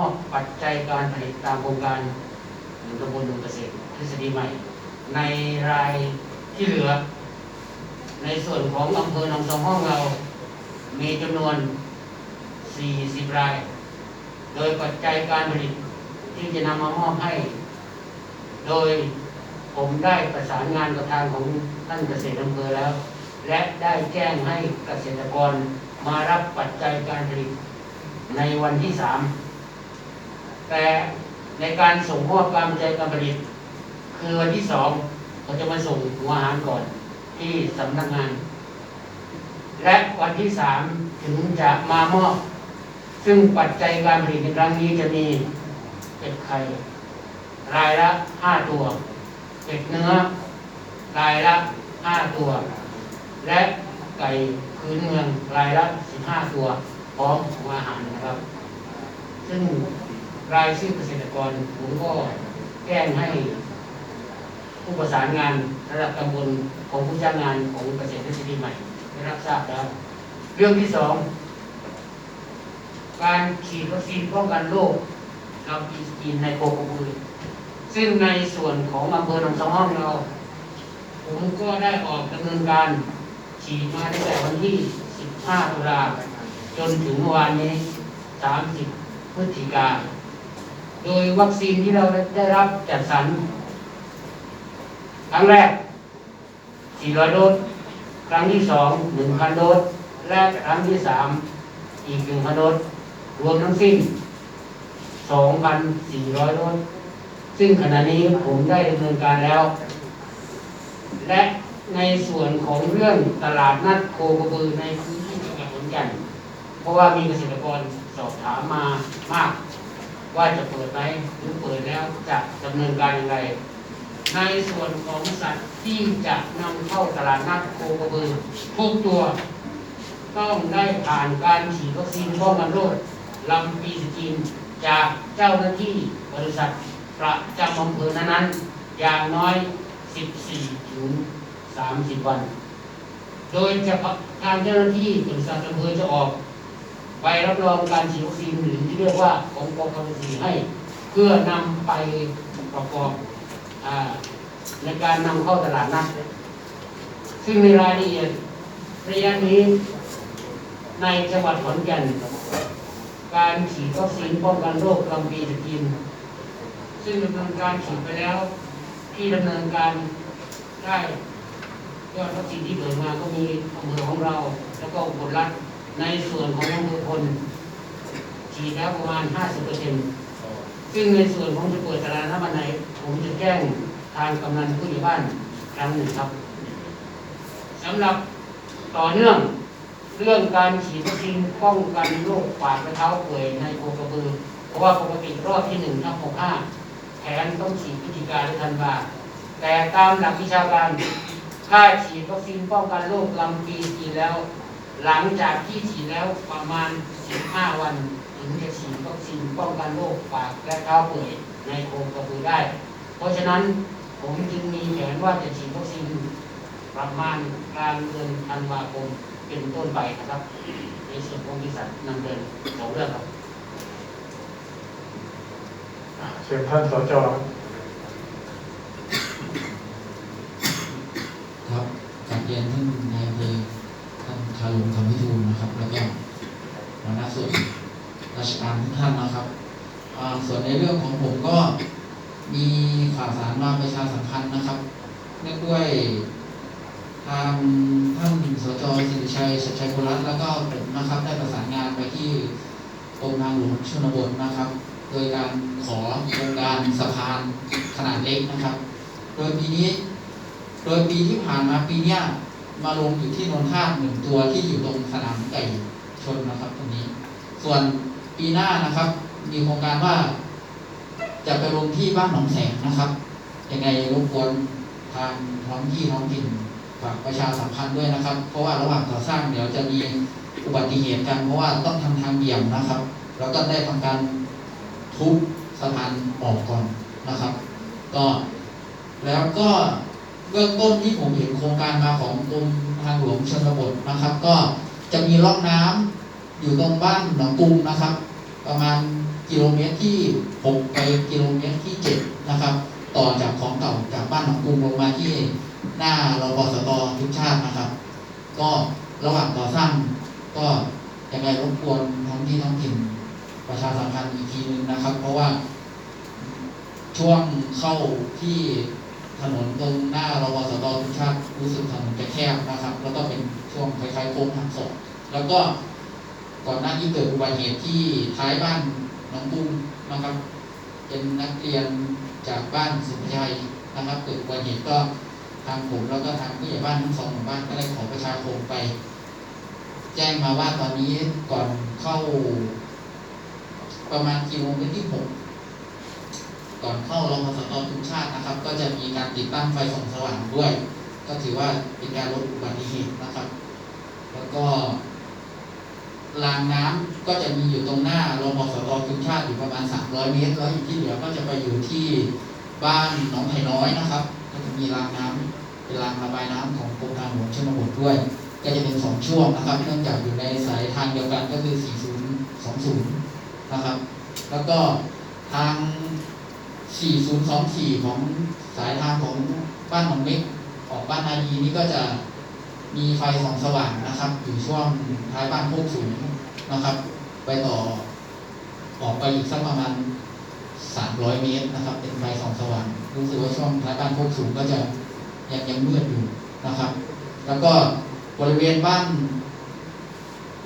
มอบปัจจัยการผลิตตามโครงการหนึ่งตำบลหนึ่งเกษตรทฤษฎีใหม่ ในรายที่เหลือ ในส่วนของอำเภอหนองสองห้องเรา มีจำนวน 40 ราย โดยปัจจัยการผลิตที่จะนำมามอบให้ โดยผมได้ประสานงานกับทางของท่านเกษตรอำเภอแล้ว และได้แจ้งให้เกษตรกรมารับปัจจัยการผลิตในวันที่สาม แต่ในการส่งมอบการปัจจัยการผลิต คือวันที่สองเขาจะมาส่งหัวอาหารก่อนที่สำนักงาน และวันที่สามถึงจะมามอบ ซึ่งปัจจัยการผลิตในครั้งนี้จะมีเป็ดไข่รายละห้าตัว เป็ดเนื้อ รายละห้าตัว และไก่พื้นเมืองรายละสิบห้าตัว พร้อมหัวอาหารนะครับ ซึ่ง รายชื่อเกษตรกรผมก็แจ้งให้ผู้ประสานงานระดับตำบลของผู้จ้างงานของเกษตรทฤษฎีใหม่ได้รับทราบแล้ว เรื่องที่สองการฉีดวัคซีนป้องกันโรคลำปีสกินในโคกระบือซึ่งในส่วนของอำเภอหนองสองห้องเรา ผมก็ได้ออกดำเนินการฉีดมาตั้งแต่วันที่ 15 ตุลาจนถึงเมื่อวานนี้ 30 พฤศจิกา โดยวัคซีนที่เราได้รับจัดสรรครั้งแรก 400 โดส ครั้งที่ 2 1,000 โดส และครั้งที่ 3 อีก 1,000 โดส รวมทั้งสิ้น 2,400 โดส ซึ่งขณะนี้ผมได้ดำเนินการแล้ว และในส่วนของเรื่องตลาดนัดโคกระบือในพื้นที่จังหวัดขอนแก่นเพราะว่ามีเกษตรกรสอบถามมามาก ว่าจะเปิดไหมหรือเปิดแล้วจะดำเนินการย่างไรในส่วนของสัตว์ที่จะนำเข้าตลาดนัดโคกระบือทุกตัว ต้องได้ผ่านการฉีดวัคซีนป้องกันโรคลำปีสกินจากเจ้าหน้าที่บริษัทประจำอำเภอนั้นๆอย่างน้อย 14ถึง30 วัน โดยจะทางเจ้าหน้าที่บริษัทอำเภอจะออก ใบรับรองการฉีดวัคซีนหรือที่เรียกว่าของกองสีให้ เพื่อนำไปประกอบอในการนำเข้าตลาดนัด ซึ่งในรายละเอียดระยะนี้ในจังหวัดขอนแก่น การฉีดวัคซีนป้องกันโรคลำปีสกิน ซึ่งดำเนินการฉีดไปแล้ว ที่ดำเนินการได้ยอดวัคซีนที่เบิกมาก็มีอำเภอของเรา แล้วก็อุบลรัฐ ในส่วนของอำเภอพลฉีดแล้วประมาณ 50%ซึ่งในส่วนของจะเปิดตลาดน้ำมันไหนผมจะแจ้งทางกำนันผู้ใหญ่บ้านครั้งหนึ่งครับสำหรับต่อเนื่องเรื่องการฉีดวัคซีนป้องกันโรคปากและเท้าเปื่อยในโคกระบือ เพราะว่าปกติรอบที่หนึ่งทับหกห้าแผนต้องฉีดพฤศจิกาหรือธันวาแต่ตามหลักวิชาการถ้าฉีดวัคซีนป้องกันโรคลำปีฉีดแล้ว หลังจากที่ฉีดแล้วประมาณ 15 วันถึงจะฉีดวัคซีนป้องกันโรคปากและเท้าเปื่อยในโคกระบือได้ เพราะฉะนั้นผมจึงมีแผนว่าจะฉีดวัคซีนประมาณกลางเดือนธันวาคมเป็นต้นไปนะครับ ในส่วนของบริษัทนำเดินสองเรื่องครับเชิญท่านสจครับครับกราบเรียนท่านนายอำเภอท่านคารุงคำพิทูลนะครับ แล้วก็หัวหน้าส่วนราชการทุกท่านนะครับส่วนในเรื่องของผมก็มีข่าวสารมาประชาสัมพันธ์นะครับเนื่องด้วยทางท่านสจสิริชัยชัยชัยโครัตน์แล้วก็ผมนะครับ ได้ประสานงานไปที่กรมทางหลวงชนบทนะครับ โดยการขอโครงการสะพานขนาดเล็กนะครับ โดยปีนี้ โดยปีที่ผ่านมาปีเนี้ย มาลงอยู่ที่นนทาตหนึ่งตัวที่อยู่ตรงสนามไก่ชนนะครับ ตรงนี้ ส่วนปีหน้านะครับ มีโครงการว่า จะไปลงที่บ้านหนองแสงนะครับยังไงรบกวนทางท้องที่ท้องถิ่นฝากประชาสัมพันธ์ด้วยนะครับ เพราะว่าระหว่างก่อสร้างเดี๋ยวจะมีอุบัติเหตุกันเพราะว่าต้องทำทางเบี่ยงนะครับ แล้วก็ได้ทำการทุบสะพานออกก่อนนะครับ ก็แล้วก็ เบื้องต้นที่ผมเห็นโครงการมาของกรมทางหลวงชนบทนะครับ ก็จะมีร่องน้ำอยู่ตรงบ้านหนองกรุงนะครับ ประมาณกิโลเมตรที่หกไปกิโลเมตรที่เจ็ดนะครับ ต่อจากของเก่าจากบ้านหนองกรุงลงมาที่หน้ารปสตทุกชาตินะครับ ก็ระหว่างก่อสร้างก็ยังไงรบกวนท้องที่ท้องถิ่นประชาสัมพันธ์อีกทีนึงนะครับ เพราะว่าช่วงเข้าที่ ถนนตรงหน้ารปสตทุกชาติรู้สึกถนนจะแคบนะครับ แล้วก็เป็นช่วงคล้ายๆโค้งหักศอกแล้วก็ก่อนหน้านี้เกิดอุบัติเหตุที่ท้ายบ้านน้องบุ้งนะครับ เป็นนักเรียนจากบ้านสุภชัยนะครับ เกิดอุบัติเหตุก็ทางผมแล้วก็ทางผู้ใหญ่บ้านทั้งสองหมู่บ้านก็ได้ขอประชาคมไป แจ้งมาว่าตอนนี้ก่อนเข้า ประมาณกิโลเมตรที่หก ก่อนเข้ารมสตทุกชาตินะครับ ก็จะมีการติดตั้งไฟส่องสว่างด้วย ก็ถือว่าเป็นการลดอุบัติเหตุนะครับ แล้วก็รางน้ำก็จะมีอยู่ตรงหน้ารมสตทุกชาติอยู่ประมาณ 300 เมตร แล้วอีกที่เหลือก็จะไปอยู่ที่บ้านหนองไผ่น้อยนะครับ ก็จะมีรางน้ำเป็นรางระบายน้ำของกรมทางหลวงชนบทด้วย ก็จะเป็นสองช่วงนะครับเนื่องจากอยู่ในสายทางเดียวกันก็คือ 4020 นะครับ แล้วก็ทาง 4024ของสายทางของบ้านหนองเม็กออกบ้านนาดีนี่ก็จะมีไฟส่องสว่างนะครับ อยู่ช่วงท้ายบ้านโคกสูงนะครับ ไปต่อออกไปอีกสักประมาณ300เมตรนะครับ เป็นไฟส่องสว่างรู้สึกว่าช่วงท้ายบ้านโคกสูงก็จะยังยังมืดอยู่นะครับ แล้วก็บริเวณบ้าน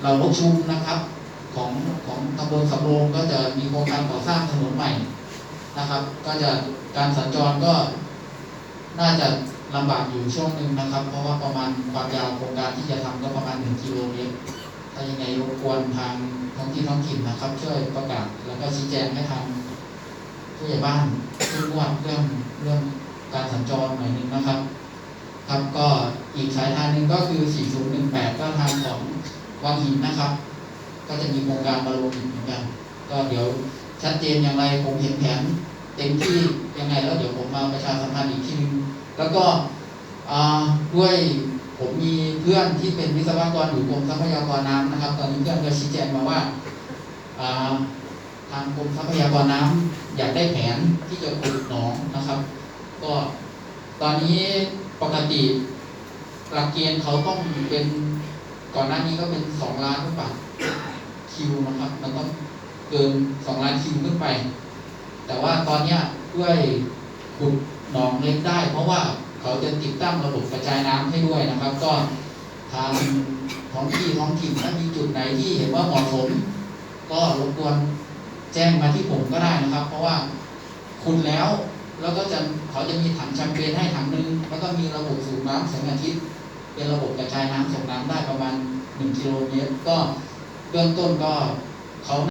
เราลกชุมนะครับ ของของตำบลสำโรงก็จะมีโครงการก่อสร้างถนนใหม่ นะครับ ก็จะการสัญจรก็น่าจะลำบากอยู่ช่วงหนึ่งนะครับ เพราะว่าประมาณความยาวโครงการที่จะทำก็ประมาณหนึ่งกิโลเมตรถ้ายังไงรบกวนทางท้องที่ท้องถิ่นนะครับ ช่วยประกาศแล้วก็ชี้แจงให้ทางผู้ใหญ่บ้านช่วยงวดเรื่องเรื่องการสัญจรหน่อยหนึงนะครับ ครับก็อีกสายทางหนึ่งก็คือ 4018 ก็ทางของวังหินนะครับ ก็จะมีโครงการบรรลุอีกเหมือนกัน ก็เดี๋ยว ชัดเจนอย่างไรผมเห็นแผนเต็มที่ยังไงแล้วเดี๋ยวผมมาประชาสัมพันธ์อีกทีนึงแล้วก็ด้วยผมมีเพื่อนที่เป็นวิศวกรอยู่กรมทรัพยากรน้ำนะครับ ตอนนี้เพื่อนก็ชี้แจงมาว่าทางกรมทรัพยากรน้ำอยากได้แผนที่จะขุดหนองนะครับ ก็ตอนนี้ปกติหลักเกณฑ์เขาต้องเป็นก่อนหน้านี้ก็เป็นสองล้านขึ้นไปคิวนะครับ มันต้อง เกินสองล้านคิวขึ้นไป แต่ว่าตอนนี้ด้วยขุดหนองเล็กได้ เพราะว่าเขาจะติดตั้งระบบกระจายน้ำให้ด้วยนะครับ ก็ทางท้องที่ท้องถิ่นถ้ามีจุดไหนที่เห็นว่าเหมาะสม ก็รบกวนแจ้งมาที่ผมก็ได้นะครับ เพราะว่าคุณแล้วแล้วก็จะเขาจะมีถังแชมเปญให้ถังหนึ่งแล้วก็มีระบบสูบน้ำแสงอาทิตย์เป็นระบบกระจายน้ำส่งน้ำได้ประมาณ1กิโลเมตรก็เบื้องต้นก็เขา